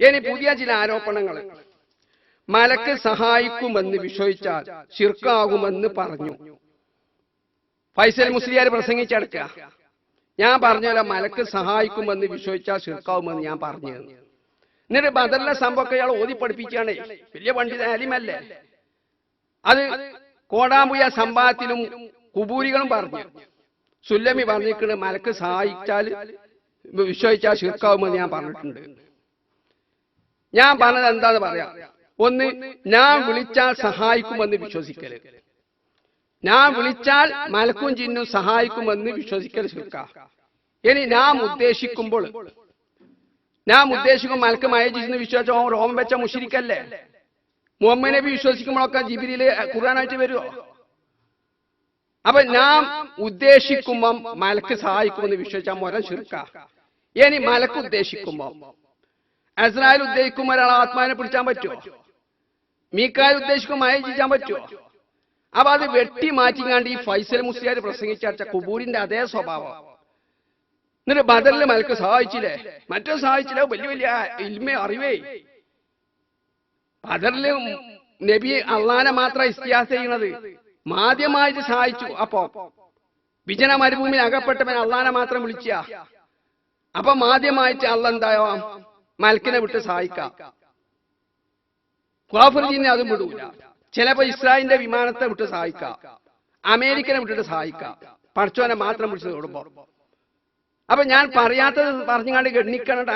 ഇനി പുതിയ ചില ആരോപണങ്ങൾ മലക്ക് സഹായിക്കുമെന്ന് വിശ്വസിച്ചാൽ ശിർക്കാകുമെന്ന് പറഞ്ഞു. ഫൈസൽ മുസ്ലിയാർ പ്രസംഗിച്ചടക്ക. ഞാൻ പറഞ്ഞല്ലോ മലക്ക് സഹായിക്കുമെന്ന് വിശ്വസിച്ചാൽ ശിർക്കാവുമെന്ന് ഞാൻ പറഞ്ഞു എന്നിട്ട് ബദറിലെ സംഭവമൊക്കെ ഇയാൾ ഓതി പഠിപ്പിക്കുകയാണ് വലിയ പണ്ഡിത അലിമല്ലേ? അത് കോടാമ്പുയ സമ്പാദത്തിലും കുബൂരികളും പറഞ്ഞു. സുല്ലമി പറഞ്ഞിരിക്കുന്നത് മലക്ക് സഹായിച്ചാൽ വിശ്വസിച്ചാൽ ശിർക്കാവുമെന്ന് ഞാൻ പറഞ്ഞിട്ടുണ്ട്. ഞാൻ പറഞ്ഞത് എന്താന്ന് പറയാം. ഒന്ന് ഞാൻ വിളിച്ചാൽ സഹായിക്കുമെന്ന് വിശ്വസിക്കരുത് ഞാൻ വിളിച്ചാൽ മലക്കും ചിന്നും സഹായിക്കുമെന്ന് വിശ്വസിക്കൽ ശുക്ക ഇനി ഞാൻ ഉദ്ദേശിക്കുമ്പോൾ നാം ഉദ്ദേശിക്കും മലക്ക് മയജിന്ന് വിശ്വസിച്ച റോമം വെച്ച മുഷിരിക്കല്ലേ? മുഹമ്മദ് നബി വിശ്വസിക്കുമ്പോഴൊക്കെ ജിബിരിയിൽ കുറാനായിട്ട് വരുമോ അപ്പൊ നാം ഉദ്ദേശിക്കുമ്പം മലക്ക് സഹായിക്കുമെന്ന് വിശ്വസിച്ചാൽ മൊരം ശുക്ക ഇനി മലക്ക് ഉദ്ദേശിക്കുമ്പോ അസ്രായേൽ ഉദ്ദേശിക്കുമ്പോൾ ഒരാൾ ആത്മാവിനെ പിടിച്ചാൻ പറ്റുമോ? മീക്കാൽ ഉദ്ദേശിക്കുമ്പോൾ മയജിച്ചാൻ പറ്റുമോ? അപ്പൊ അത് വെട്ടി മാറ്റിങ്ങാണ്ട് ഈ ഫൈസൽ മുസ്ലിയാർ പ്രസംഗിച്ച കുബൂരിന്റെ അതേ സ്വഭാവം. എന്നിട്ട് ബദലിൽ മലക്ക് സഹായിച്ചില്ലേ? മറ്റോ സഹായിച്ചില്ല. വലിയ വലിയ ഇൽമ അറിവേ. ബദറിൽ നബി അള്ളാനെ മാത്രം ഇസ്തിയാസ് ചെയ്യണത് മാധ്യമായിട്ട് സഹായിച്ചു. അപ്പോ വിജന മരുഭൂമിയിൽ അകപ്പെട്ടവൻ അള്ളാനെ മാത്രം വിളിച്ച. അപ്പൊ മാധ്യമായിട്ട് അള്ള എന്തായാം? മലക്കിനെ വിട്ട് സഹായിക്കാം. ഖാഫർജീനെ അതും വിടൂല. ചിലപ്പോ ഇസ്രായേലിന്റെ വിമാനത്തെ വിട്ട് സഹായിക്കാം. അമേരിക്കനെ വിട്ടിട്ട് സഹായിക്കാം. പഠിച്ചവനെ മാത്രം വിളിച്ചത് കൊടുമ്പോ അപ്പൊ ഞാൻ പറയാത്തത് പറഞ്ഞുകൊണ്ട് ഗണ്ണിക്കണ